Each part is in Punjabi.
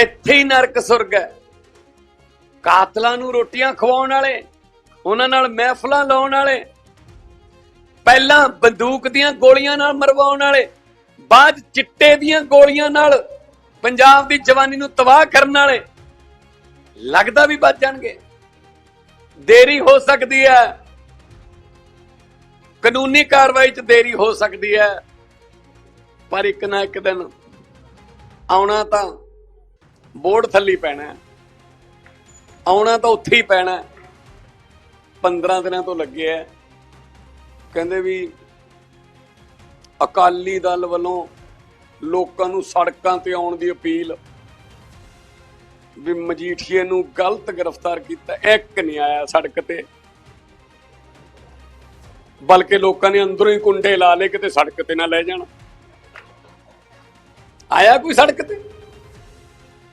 ਇੱਥੇ ਹੀ ਨਰਕ ਸੁਰਗ ਹੈ। ਕਾਤਲਾਂ ਨੂੰ ਰੋਟੀਆਂ ਖਵਾਉਣ ਵਾਲੇ, ਉਹਨਾਂ ਨਾਲ ਮਹਿਫਲਾਂ ਲਾਉਣ ਵਾਲੇ, ਪਹਿਲਾਂ ਬੰਦੂਕ ਦੀਆਂ ਗੋਲੀਆਂ ਨਾਲ ਮਰਵਾਉਣ ਵਾਲੇ, ਬਾਅਦ ਚਿੱਟੇ ਦੀਆਂ ਗੋਲੀਆਂ ਨਾਲ ਪੰਜਾਬ ਦੀ ਜਵਾਨੀ ਨੂੰ ਤਬਾਹ ਕਰਨ ਵਾਲੇ, ਲੱਗਦਾ ਵੀ ਬਚ ਜਾਣਗੇ। ਦੇਰੀ ਹੋ ਸਕਦੀ ਹੈ। ਕਾਨੂੰਨੀ ਕਾਰਵਾਈ 'ਚ ਦੇਰੀ ਹੋ ਸਕਦੀ ਹੈ। ਪਰ ਇੱਕ ਨਾ ਇੱਕ ਦਿਨ ਆਉਣਾ ਤਾਂ ਬੋਰਡ ਥੱਲੀ ਪੈਣਾ ਆਉਣਾ ਤਾਂ ਉੱਥੇ ਹੀ ਪੈਣਾ ਹੈ। 15 ਦਿਨਾਂ ਤੋਂ ਲੱਗਿਆ ਕਹਿੰਦੇ ਵੀ ਅਕਾਲੀ ਦਲ ਵੱਲੋਂ ਲੋਕਾਂ ਨੂੰ ਸੜਕਾਂ ਤੇ ਆਉਣ ਦੀ ਅਪੀਲ ਵੀ ਮਜੀਠੀਏ ਨੂੰ ਗਲਤ ਗ੍ਰਿਫਤਾਰ ਕੀਤਾ। ਇੱਕ ਨਹੀਂ ਆਇਆ ਸੜਕ ਤੇ। ਬਲਕਿ ਲੋਕਾਂ ਨੇ ਅੰਦਰੋਂ ਹੀ ਕੁੰਡੇ ਲਾ ਲਏ ਕਿਤੇ ਸੜਕ ਤੇ ਨਾ ਲੈ ਜਾਣ। ਆਇਆ ਕੋਈ ਸੜਕ ਤੇ?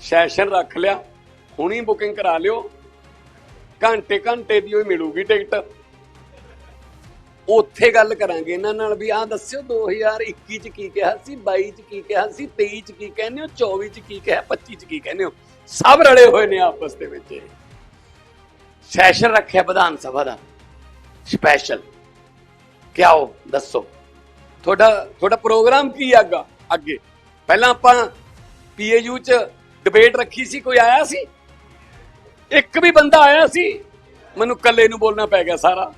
ਸੈਸ਼ਨ ਰੱਖ ਲਿਆ। ਹੁਣੀ ਬੁਕਿੰਗ ਕਰਾ ਲਿਓ। ਘੰਟੇ ਘੰਟੇ ਦੀ ਉਹ ਮਿਲੂਗੀ ਟਿਕਟ ਉੱਥੇ ਗੱਲ ਕਰਾਂਗੇ ਇਹਨਾਂ ਨਾਲ ਵੀ। ਆਹ ਦੱਸਿਓ 2021 ਚ ਕੀ ਕਿਹਾ ਸੀ 22 ਚ ਕੀ ਕਿਹਾ ਸੀ 23 ਚ ਕੀ ਕਹਿੰਦੇ ਹੋ 24 ਚ ਕੀ ਕਿਹਾ 25 ਚ ਕੀ ਕਹਿੰਦੇ ਹੋ? ਸਭ ਰਲੇ ਹੋਏ ਨੇ ਆਪਸ ਦੇ ਵਿੱਚ ਸੈਸ਼ਨ ਰੱਖਿਆ ਵਿਧਾਨ ਸਭਾ ਦਾ। ਸਪੈਸ਼ਲ ਕਿਆ ਹੋ, ਦੱਸੋ। ਤੁਹਾਡਾ ਤੁਹਾਡਾ ਪ੍ਰੋਗਰਾਮ ਕੀ ਆਗਾ ਅੱਗੇ? ਪਹਿਲਾਂ ਆਪਾਂ ਪੀਏਯੂ ਚ ਡਿਬੇਟ ਰੱਖੀ ਸੀ, ਕੋਈ ਆਇਆ ਸੀ? ਇੱਕ ਵੀ ਬੰਦਾ ਆਇਆ ਸੀ, ਮੈਨੂੰ ਇਕੱਲੇ ਨੂੰ ਬੋਲਣਾ ਪੈ ਗਿਆ ਸਾਰਾ।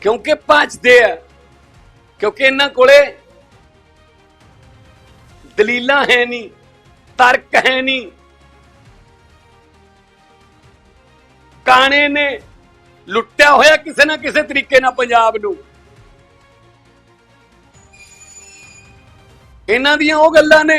ਕਿਉਂਕਿ ਭੱਜਦੇ ਆ, ਕਿਉਂਕਿ ਇਹਨਾਂ ਕੋਲੇ ਦਲੀਲਾਂ ਹੈ ਨਹੀਂ, ਤਰਕ ਹੈ ਨਹੀਂ। ਕਾਣੇ ਨੇ ਲੁੱਟਿਆ ਹੋਇਆ ਕਿਸੇ ਨਾ ਕਿਸੇ ਤਰੀਕੇ ਨਾਲ ਪੰਜਾਬ ਨੂੰ। ਇਹਨਾਂ ਦੀਆਂ ਉਹ ਗੱਲਾਂ ਨੇ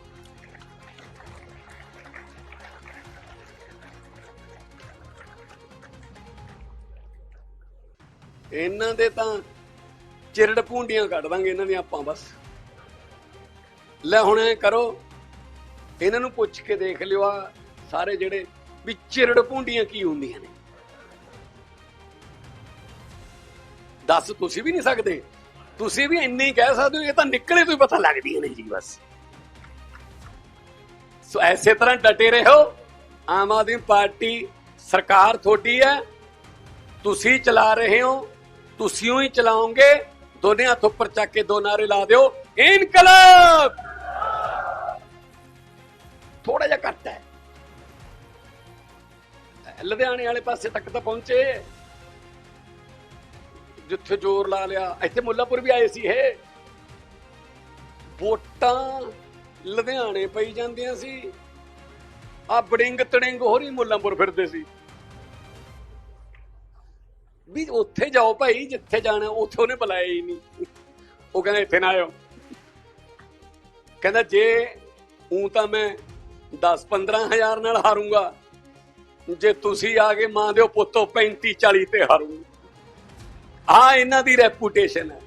ਇਹਨਾਂ ਦੇ ਤਾਂ ਚਿਰੜ ਭੂੰਡੀਆਂ ਕੱਢ ਦਾਂਗੇ ਇਹਨਾਂ ਦੀਆਂ ਆਪਾਂ ਬਸ। ਲੈ ਹੁਣ ਐ ਕਰੋ, ਇਹਨਾਂ ਨੂੰ ਪੁੱਛ ਕੇ ਦੇਖ ਲਿਓ ਆ ਸਾਰੇ ਜਿਹੜੇ ਵੀ ਚਿਰੜ ਭੂੰਡੀਆਂ ਕੀ ਹੁੰਦੀਆਂ ਨੇ। ਦੱਸ ਤੁਸੀਂ ਵੀ ਨਹੀਂ ਸਕਦੇ। ਤੁਸੀਂ ਵੀ ਇੰਨੇ ਹੀ ਕਹਿ ਸਕਦੇ ਹੋ, ਇਹ ਤਾਂ ਨਿਕਲੇ ਤੋਂ ਹੀ ਪਤਾ ਲੱਗਦੀਆਂ ਨੇ ਜੀ ਬਸ। ਸੋ ਐਸੇ ਤਰ੍ਹਾਂ ਡਟੇ ਰਹੋ, ਆਮ ਆਦਮੀ ਪਾਰਟੀ ਸਰਕਾਰ ਤੁਹਾਡੀ ਹੈ, ਤੁਸੀਂ ਚਲਾ ਰਹੇ ਹੋ ਤੁਸੀਂ ਹੀ ਚਲਾਓਗੇ, ਦੋਨੇ ਹੱਥ ਉੱਪਰ ਚੱਕ ਕੇ ਦੋ ਨਾਰੇ ਲਾ ਦਿਓ। ਇਨਕਲਾਬ! ਥੋੜਾ ਜਿਹਾ ਘੱਟ ਹੈ। ਲੁਧਿਆਣੇ ਵਾਲੇ ਪਾਸੇ ਤੱਕ ਤਾਂ ਪਹੁੰਚੇ। ਜਿੱਥੇ ਜ਼ੋਰ ਲਾ ਲਿਆ, ਇੱਥੇ ਮੁੱਲਾਪੁਰ ਵੀ ਆਏ ਸੀ ਇਹ। ਵੋਟਾਂ ਲੁਧਿਆਣੇ ਪਈ ਜਾਂਦੀਆਂ ਸੀ। ਆ ਬੜਿੰਗ ਤੜਿੰਗ ਹੋਰੀ ਮੁੱਲਾਪੁਰ ਫਿਰਦੇ ਸੀ। ਵੀ ਉੱਥੇ ਜਾਓ ਭਾਈ, ਜਿੱਥੇ ਜਾਣਾ, ਉੱਥੇ ਉਹਨੇ ਬੁਲਾਇਆ ਹੀ ਨਹੀਂ। ਉਹ ਕਹਿੰਦਾ, ਇੱਥੇ ਨਾ ਆਇਓ। ਕਹਿੰਦਾ, ਜੇ ਉਂ ਤਾਂ ਮੈਂ 10 15000 ਨਾਲ ਹਾਰੂੰਗਾ, ਜੇ ਤੁਸੀਂ ਆ ਕੇ ਮਾਂ ਦਿਓ ਪੁੱਤੋ 35 40 ਤੇ ਹਾਰੂ ਆ ਇਹਨਾਂ ਦੀ ਰੈਪੂਟੇਸ਼ਨ ਹੈ।